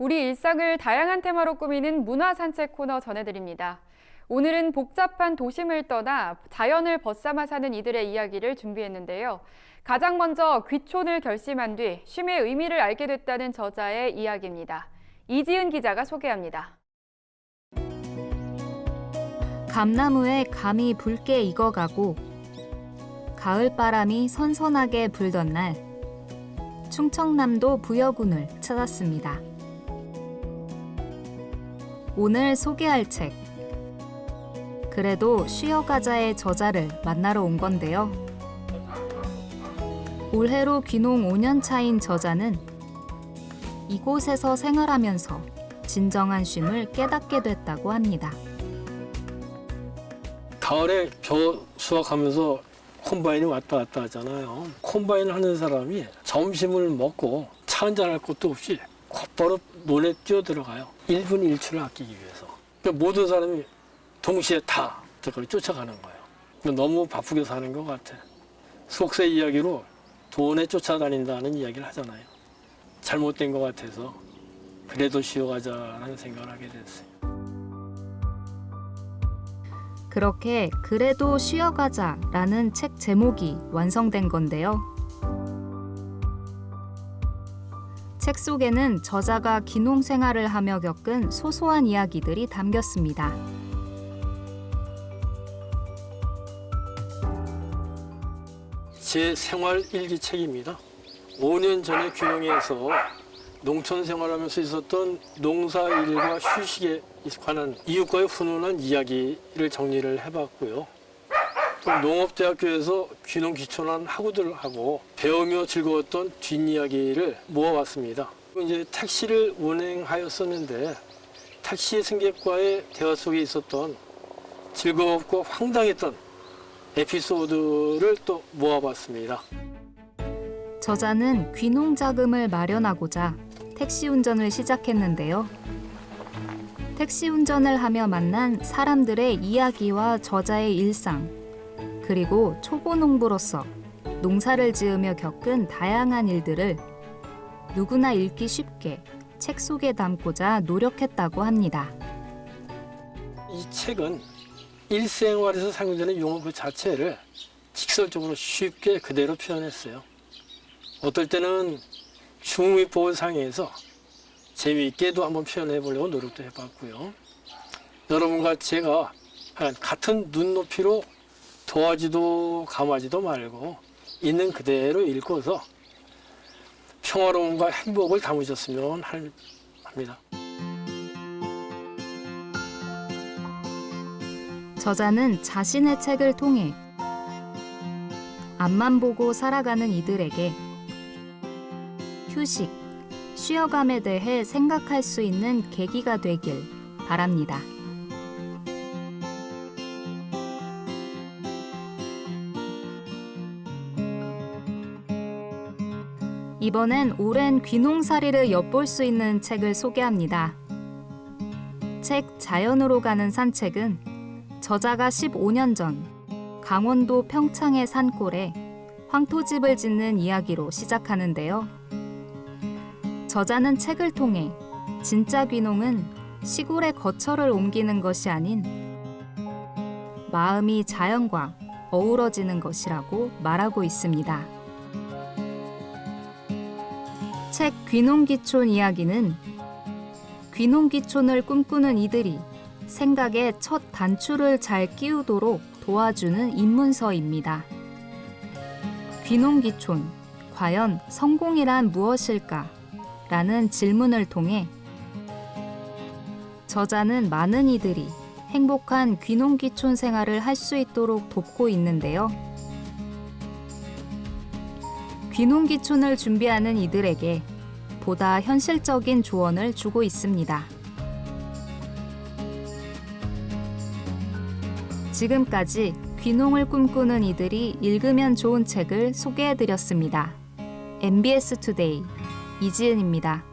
우리 일상을 다양한 테마로 꾸미는 문화 산책 코너 전해드립니다. 오늘은 복잡한 도심을 떠나 자연을 벗삼아 사는 이들의 이야기를 준비했는데요. 가장 먼저 귀촌을 결심한 뒤 쉼의 의미를 알게 됐다는 저자의 이야기입니다. 이지은 기자가 소개합니다. 감나무에 감이 붉게 익어가고 가을 바람이 선선하게 불던 날 충청남도 부여군을 찾았습니다. 오늘 소개할 책 그래도 쉬어가자의 저자를 만나러 온 건데요. 올해로 귀농 5년 차인 저자는 이곳에서 생활하면서 진정한 쉼을 깨닫게 됐다고 합니다. 가을에 벼 수확하면서 콤바인이 왔다 갔다 하잖아요. 콤바인 하는 사람이 점심을 먹고 차 한잔 할 것도 없이 곧바로 논에 뛰어들어가요. 1분 1초를 아끼기 위해서. 그러니까 모든 사람이 동시에 다 저걸 쫓아가는 거예요. 그러니까 너무 바쁘게 사는 것 같아. 속세 이야기로 돈에 쫓아다닌다는 이야기를 하잖아요. 잘못된 것 같아서 그래도 쉬어가자라는 생각을 하게 됐어요. 그렇게 그래도 쉬어가자라는 책 제목이 완성된 건데요. 책 속에는 저자가 기농 생활을 하며 겪은 소소한 이야기들이 담겼습니다. 제 생활 일기 책입니다. 5년 전에 귀농해서 농촌 생활하면서 있었던 농사 일과 휴식에 관한 이웃과의 훈훈한 이야기를 정리를 해봤고요. 또 농업대학교에서 귀농 귀촌한 학우들하고 배우며 즐거웠던 뒷이야기를 모아봤습니다. 이제 택시를 운행하였었는데 택시 승객과의 대화 속에 있었던 즐겁고 황당했던 에피소드를 또 모아봤습니다. 저자는 귀농 자금을 마련하고자 택시 운전을 시작했는데요. 택시 운전을 하며 만난 사람들의 이야기와 저자의 일상, 그리고 초보 농부로서 농사를 지으며 겪은 다양한 일들을 누구나 읽기 쉽게 책 속에 담고자 노력했다고 합니다. 이 책은 일생활에서 사용되는 용어 그 자체를 직설적으로 쉽게 그대로 표현했어요. 어떨 때는 중의보상에서 재미있게도 한번 표현해 보려고 노력도 해봤고요. 여러분과 제가 한 같은 눈높이로 도와지도 감하지도 말고 있는 그대로 읽고서 평화로움과 행복을 담으셨으면 할- 합니다. 저자는 자신의 책을 통해 앞만 보고 살아가는 이들에게 휴식, 쉬어감에 대해 생각할 수 있는 계기가 되길 바랍니다. 이번엔 오랜 귀농살이를 엿볼 수 있는 책을 소개합니다. 책 자연으로 가는 산책은 저자가 15년 전 강원도 평창의 산골에 황토집을 짓는 이야기로 시작하는데요. 저자는 책을 통해 진짜 귀농은 시골의 거처를 옮기는 것이 아닌 마음이 자연과 어우러지는 것이라고 말하고 있습니다. 책 귀농귀촌 이야기는 귀농귀촌을 꿈꾸는 이들이 생각에 첫 단추를 잘 끼우도록 도와주는 입문서입니다. 귀농귀촌, 과연 성공이란 무엇일까? 라는 질문을 통해 저자는 많은 이들이 행복한 귀농귀촌 생활을 할 수 있도록 돕고 있는데요. 귀농귀촌을 준비하는 이들에게 보다 현실적인 조언을 주고 있습니다. 지금까지 귀농을 꿈꾸는 이들이 읽으면 좋은 책을 소개해 드렸습니다. MBS 투데이 이지은입니다.